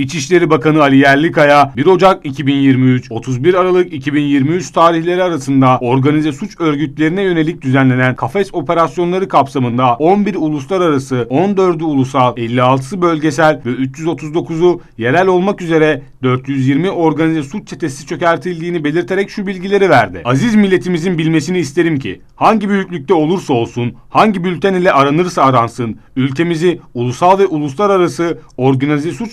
İçişleri Bakanı Ali Yerlikaya 1 Ocak 2023 31 Aralık 2023 tarihleri arasında organize suç örgütlerine yönelik düzenlenen kafes operasyonları kapsamında 11 uluslararası, 14'ü ulusal, 56'sı bölgesel ve 339'u yerel olmak üzere 420 organize suç çetesi çökertildiğini belirterek şu bilgileri verdi. Aziz milletimizin bilmesini isterim ki hangi büyüklükte olursa olsun, hangi bülten ile aranırsa aransın, ülkemizi ulusal ve uluslararası organize suç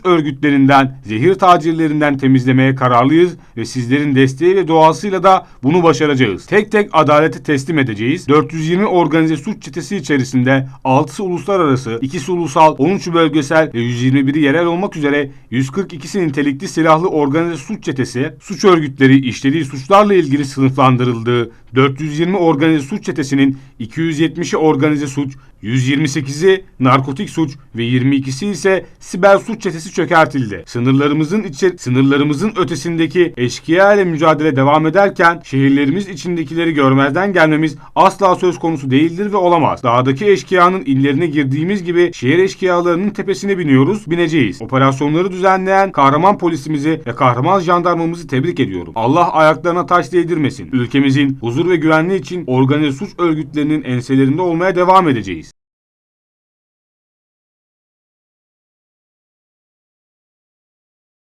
örgütlerinden, zehir tacirlerinden temizlemeye kararlıyız ve sizlerin desteği ve duasıyla da bunu başaracağız. Tek tek adalete teslim edeceğiz. 420 organize suç çetesi içerisinde 6'sı uluslararası, 2'si ulusal, 13'ü bölgesel ve 121'i yerel olmak üzere 142'si nitelikli silahlı organize suç çetesi, suç örgütleri işlediği suçlarla ilgili sınıflandırıldığı 420 organize suç çetesinin 270'i organize suç, 128'i narkotik suç ve 22'si ise siber suç çetesi çökertildi. Sınırlarımızın içi, sınırlarımızın ötesindeki eşkıya ile mücadele devam ederken şehirlerimiz içindekileri görmezden gelmemiz asla söz konusu değildir ve olamaz. Dağdaki eşkıyanın illerine girdiğimiz gibi şehir eşkıyalarının tepesine biniyoruz, bineceğiz. Operasyonları düzenleyen kahraman polisimizi ve kahraman jandarmamızı tebrik ediyorum. Allah ayaklarına taş değdirmesin. Ülkemizin huzur ve güvenliği için organize suç örgütlerinin enselerinde olmaya devam edeceğiz.